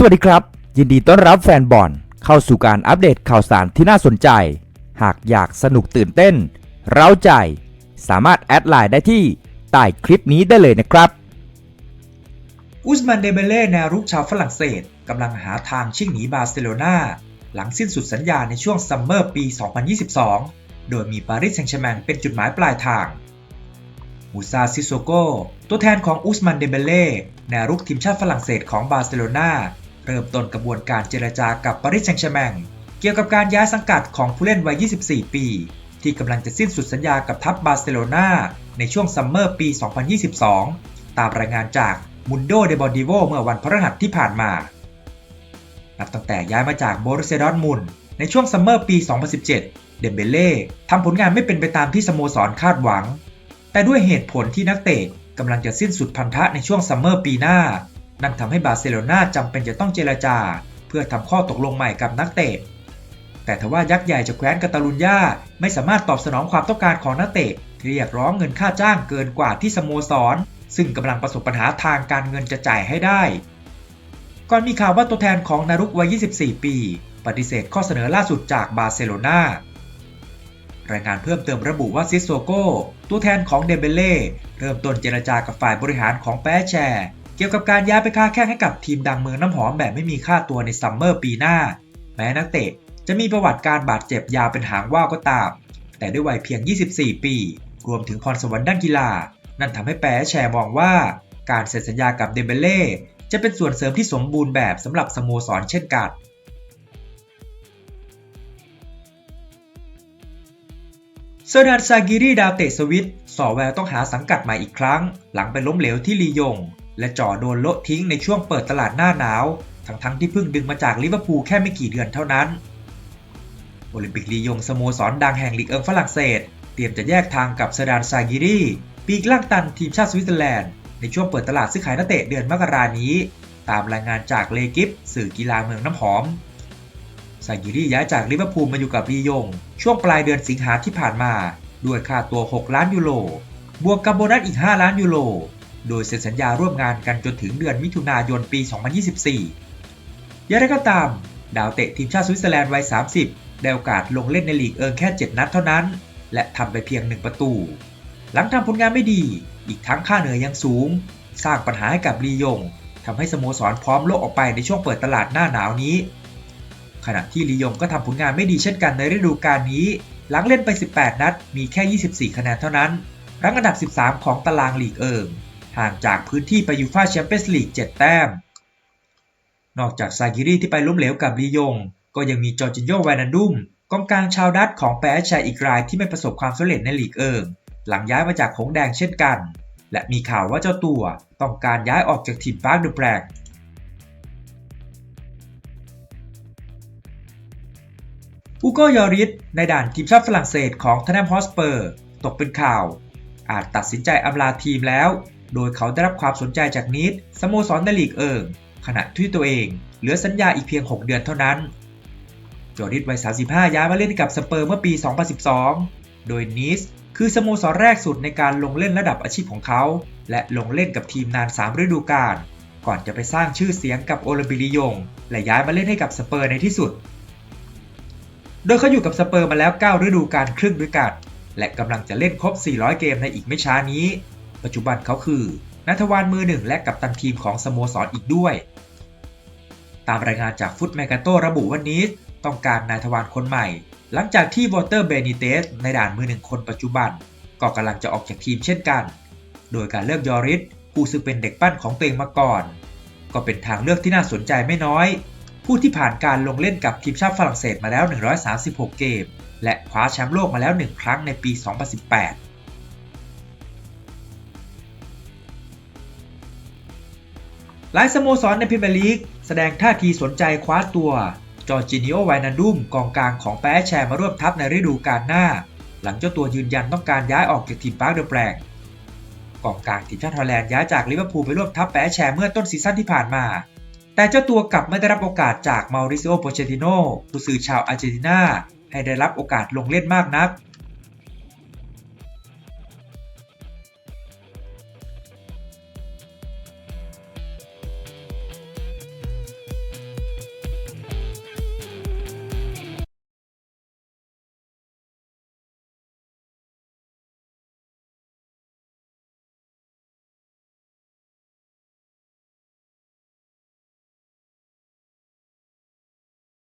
สวัสดีครับ ยินดีต้อนรับแฟนบอลเข้าสู่การอัปเดตข่าวสารที่น่าสนใจ หากอยากสนุกตื่นเต้น เร้าใจ สามารถแอดไลน์ได้ที่ใต้คลิปนี้ได้เลยนะครับ อุสมันเดเบเล่แนวรุกชาวฝรั่งเศสกำลังหาทางชิ่งหนีบาร์เซโลนาหลังสิ้นสุดสัญญาในช่วงซัมเมอร์ปี 2022 โดยมีปารีสแซงต์แชร์แมงเป็นจุดหมายปลายทางมูซาซิโซโกตัวแทนของอุสมันเดเบเล่แนวรุกทีมชาติฝรั่งเศสของบาร์เซโลนา เริ่มต้นกระบวนการเจรจากับปารีสแซงต์แชร์แมงเกี่ยวกับการย้ายสังกัดของผู้เล่นวัย 24 ปี ที่กำลังจะสิ้นสุดสัญญากับทัพบาร์เซโลนาในช่วงซัมเมอร์ปี 2022 ตามรายงานจากมุนโดเดบอดิโวเมื่อวันพฤหัสที่ผ่านมา นับตั้งแต่ย้ายมาจากโบรุเซดอร์ทมุนในช่วงซัมเมอร์ปี 2017 เดมเบเล่ทำผลงานไม่เป็นไปตามที่สโมสรคาดหวัง แต่ด้วยเหตุผลที่นักเตะกำลังจะสิ้นสุดพันธะในช่วงซัมเมอร์ปีหน้า นั่นทำให้บาร์เซโลนาจำเป็นจะต้องเจรจา เพื่อทำข้อตกลงใหม่กับนักเตะ แต่ทว่ายักษ์ใหญ่จากแคว้นกาตาลุญญาไม่สามารถตอบสนองความต้องการของนักเตะที่เรียกร้องเงินค่าจ้างเกินกว่าที่สโมสร ซึ่งกำลังประสบปัญหาทางการเงินจะจ่ายให้ได้ ก่อนมีข่าวว่าตัวแทนของนารุกวัย 24 ปี ปฏิเสธข้อเสนอล่าสุดจากบาร์เซโลนารายงานเพิ่มเติมระบุว่าซิสโซโกตัวแทนของเดเบเล่เริ่มต้นเจรจากับฝ่ายบริหารของแปรแชร์ เกี่ยวกับการย้ายไปค้าแข่งให้กับทีมดังเมืองน้ำหอมแบบไม่มีค่าตัวในซัมเมอร์ปีหน้า แม้นักเตะจะมีประวัติการบาดเจ็บยาวเป็นหางว่าวก็ตาม แต่ด้วยวัยเพียง 24 ปี รวมถึงพรสวรรค์ด้านกีฬา นั่นทำให้แปรแชร์มองว่า การเซ็นสัญญากับเดมเบเล่จะเป็นส่วนเสริมที่สมบูรณ์แบบสำหรับสโมสรเช่นกันเซอร์ดานซากิรีดาวเตะสวิตสอแววต้องหาสังกัดใหม่อีกครั้ง หลังไปล้มเหลวที่ลียง และจ่อโดนโละทิ้งในช่วงเปิดตลาดหน้าหนาว ทั้งๆที่เพิ่งดึงมาจากลิเวอร์พูลแค่ไม่กี่เดือนเท่านั้น โอลิมปิกลียงสโมสรดังแห่งลีกเอิงฝรั่งเศส เตรียมจะแยกทางกับเซอร์ดานซากิรีปีกล่างตันทีมชาติสวิตเซอร์แลนด์ในช่วงเปิดตลาดซื้อขายนักเตะเดือนมกรานี้ ตามรายงานจากเลกิฟสื่อกีฬาเมืองน้ำหอมซากิรีย้ายจากลิเวอร์พูลมาอยู่กับลียง ช่วงปลายเดือนสิงหาที่ผ่านมา ด้วยค่าตัว 6 ล้านยูโรบวกกับโบนัสอีก 5 ล้านยูโร โดยเซ็นสัญญาร่วมงานกันจนถึงเดือนมิถุนายนปี 2024 อย่างไรก็ตาม ดาวเตะทีมชาติสวิตเซอร์แลนด์วัย 30 ได้โอกาสลงเล่นในลีกเอิงแค่ 7 นัดเท่านั้น และทำไปเพียง 1 ประตู หลังทำผลงานไม่ดี อีกทั้งค่าเหนื่อยยังสูง สร้างปัญหาให้กับลียงทำให้สโมสรพร้อมโลกออกไปในช่วงเปิดตลาดหน้าหนาวนี้ ขณะที่ลียงก็ทำผลงานไม่ดีเช่นกันในฤดูกาลนี้ หลังเล่นไป 18 นัด มีแค่ 24 คะแนนเท่านั้น รั้งอันดับ 13 ของตารางลีกเอิง ห่างจากพื้นที่ไปยูฟ่าแชมเปี้ยนส์ลีก 7 แต้ม นอกจากซากิรีที่ไปล้มเหลวกับลียง ก็ยังมีจอร์จินโยวนันดุมกองกลางชาวดัตของแปรแชร์อีกรายที่ไม่ประสบความสำเร็จในลีกเอิง หลังย้ายมาจากหงแดงเช่นกัน และมีข่าวว่าเจ้าตัวต้องการย้ายออกจากทีมปาร์คเดอะแบรกอูโกยอริสในด่านทีมชาติฝรั่งเศสของทนแนมฮอสเปอร์ ตกเป็นข่าว อาจตัดสินใจอำลาทีมแล้ว โดยเขาได้รับความสนใจจากนิดสโมสรในลีกเอิงขณะที่ตัวเองเหลือสัญญาอีกเพียง 6 เดือนเท่านั้น จอริสวัย 35 ย้ายมาเล่นกับสเปอร์เมื่อปี 2012 โดยนิสคือสโมสรแรกสุดในการลงเล่นระดับอาชีพของเขา และลงเล่นกับทีมนาน 3 ฤดูกาลก่อนจะไปสร้างชื่อเสียงกับโอลิมปิกลียง และย้ายมาเล่นให้กับสเปอร์ในที่สุด โดยเขาอยู่กับสเปอร์มาแล้ว 9 ฤดูกาลครึ่งด้วยกัน และกำลังจะเล่นครบ 400 เกมในอีกไม่ช้านี้ ปัจจุบันเขาคือนัทวานมือหนึ่งและกัปตันทีมของสโมสรออีกด้วย ตามรายงานจากฟุตแมกาโตระบุว่านิสต้องการนายทวารคนใหม่ หลังจากที่วอเตอร์เบนิเตสในด่านมือหนึ่งคนปัจจุบัน ก็กำลังจะออกจากทีมเช่นกัน โดยการเลือกยอริสผู้ซึ่งเป็นเด็กปั้นของตัวเองมาก่อน ก็เป็นทางเลือกที่น่าสนใจไม่น้อย ผู้ที่ผ่านการลงเล่นกับทีมชาติฝรั่งเศสมาแล้ว 136 เกม และคว้าแชมป์โลกมาแล้ว 1 ครั้งในปี 2018 หลายสโมสรในพรีเมียร์ลีกแสดงท่าทีสนใจคว้าตัว จอร์จินิโอไวนันดุมกองกลางของแปรแชร์มาร่วมทัพในฤดูกาลหน้า หลังเจ้าตัวยืนยันต้องการย้ายออกจากทีมปาร์คเดอะแบงกองกลางทีมชาติฮอลแลนด์ย้ายจากลิเวอร์พูลไปร่วมทัพแปรแชร์เมื่อต้นซีซั่นที่ผ่านมา แต่เจ้าตัวกลับไม่ได้รับโอกาสจากมาริซิโอโปเชติโนผู้สื่อชาวอาร์เจนตินาให้ได้รับโอกาสลงเล่นมากนัก